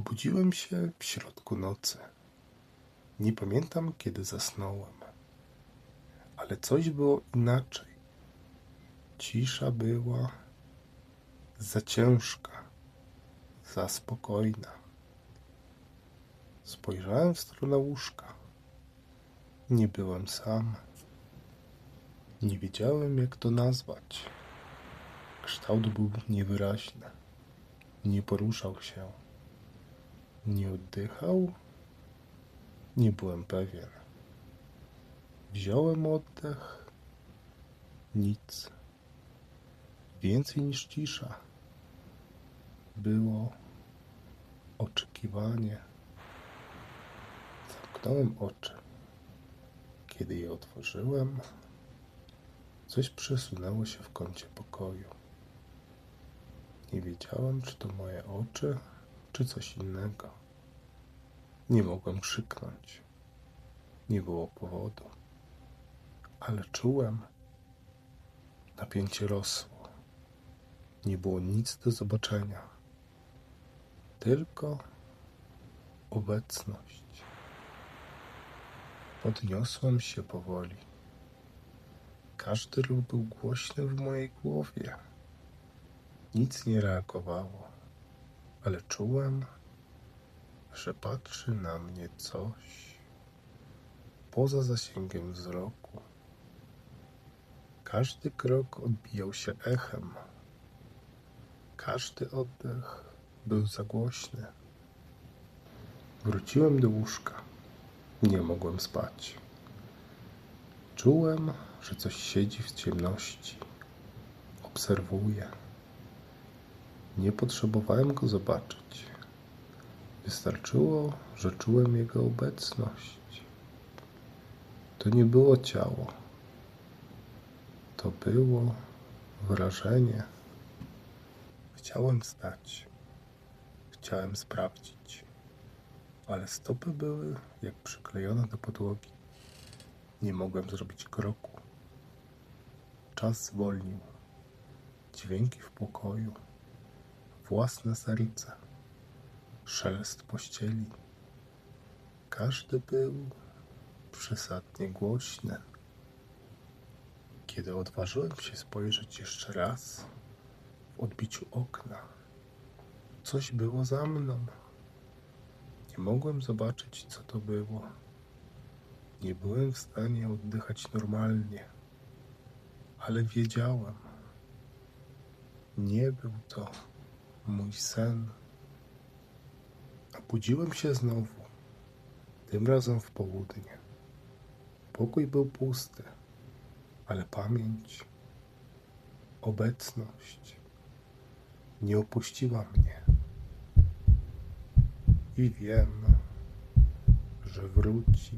Obudziłem się w środku nocy. Nie pamiętam, kiedy zasnąłem, ale coś było inaczej. Cisza była za ciężka, za spokojna. Spojrzałem w stronę łóżka. Nie byłem sam. Nie wiedziałem, jak to nazwać. Kształt był niewyraźny. Nie poruszał się. Nie oddychał? Nie byłem pewien. Wziąłem oddech. Nic. Więcej niż cisza. Było oczekiwanie. Zamknąłem oczy. Kiedy je otworzyłem, coś przesunęło się w kącie pokoju. Nie wiedziałem, czy to moje oczy, czy coś innego. Nie mogłem krzyknąć. Nie było powodu. Ale czułem. Napięcie rosło. Nie było nic do zobaczenia. Tylko obecność. Podniosłem się powoli. Każdy ruch był głośny w mojej głowie. Nic nie reagowało, ale czułem, że patrzy na mnie coś poza zasięgiem wzroku. Każdy krok odbijał się echem. Każdy oddech był za głośny. Wróciłem do łóżka. Nie mogłem spać. Czułem, że coś siedzi w ciemności. Obserwuje. Nie potrzebowałem go zobaczyć. Wystarczyło, że czułem jego obecność. To nie było ciało. To było wrażenie. Chciałem wstać. Chciałem sprawdzić. Ale stopy były jak przyklejone do podłogi. Nie mogłem zrobić kroku. Czas zwolnił. Dźwięki w pokoju. Własne serce. Szelest pościeli. Każdy był przesadnie głośny. Kiedy odważyłem się spojrzeć jeszcze raz w odbiciu okna, coś było za mną. Nie mogłem zobaczyć, co to było. Nie byłem w stanie oddychać normalnie, ale wiedziałem. Nie był to mój sen. Obudziłem się znowu, tym razem w południe. Pokój był pusty, ale pamięć, obecność nie opuściła mnie. I wiem, że wróci.